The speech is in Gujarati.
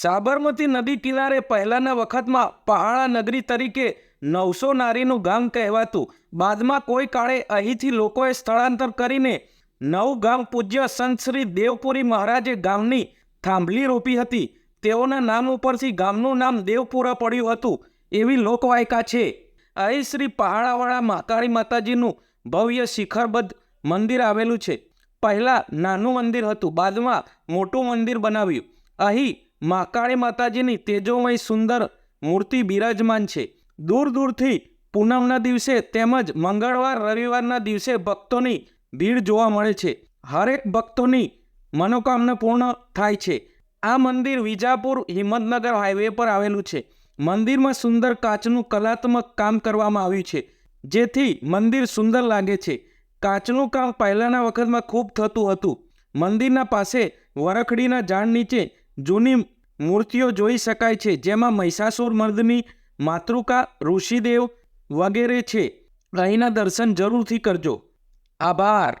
સાબરમતી નદી કિનારે પહેલાંના વખતમાં પહાડા નગરી તરીકે નવસો નારીનું ગામ કહેવાતું. બાદમાં કોઈ કાળે અહીંથી લોકોએ સ્થળાંતર કરીને નવ ગામ પૂજ્ય સંત શ્રી દેવપુરી મહારાજે ગામની થાંભલી રોપી હતી. તેઓના નામ ઉપરથી ગામનું નામ દેવપુરા પડ્યું હતું. એવી લોકવાયકા છે. અહીં શ્રી પહાડાવાળા મહાકાળી માતાજીનું ભવ્ય શિખરબદ્ધ મંદિર આવેલું છે. પહેલાં નાનું મંદિર હતું. બાદમાં મોટું મંદિર બનાવ્યું. અહીં મહાકાળી માતાજીની તેજોમય સુંદર મૂર્તિ બિરાજમાન છે. દૂર દૂરથી પૂનમના દિવસે તેમજ મંગળવાર રવિવારના દિવસે ભક્તોની ભીડ જોવા મળે છે. હરેક ભક્તોની મનોકામના પૂર્ણ થાય છે. આ મંદિર વિજાપુર હિંમતનગર હાઈવે પર આવેલું છે. મંદિરમાં સુંદર કાચનું કલાત્મક કામ કરવામાં આવ્યું છે. જેથી મંદિર સુંદર લાગે છે. કાચનું કામ પહેલાંના વખતમાં ખૂબ થતું હતું. મંદિરના પાસે વરખડીના ઝાડ નીચે જૂની મૂર્તિઓ જોઈ શકાય છે, જેમાં મહિષાસુર, મર્દની, માતૃકા, ઋષિદેવ વગેરે છે. અહીંના દર્શન જરૂરથી કરજો. આભાર.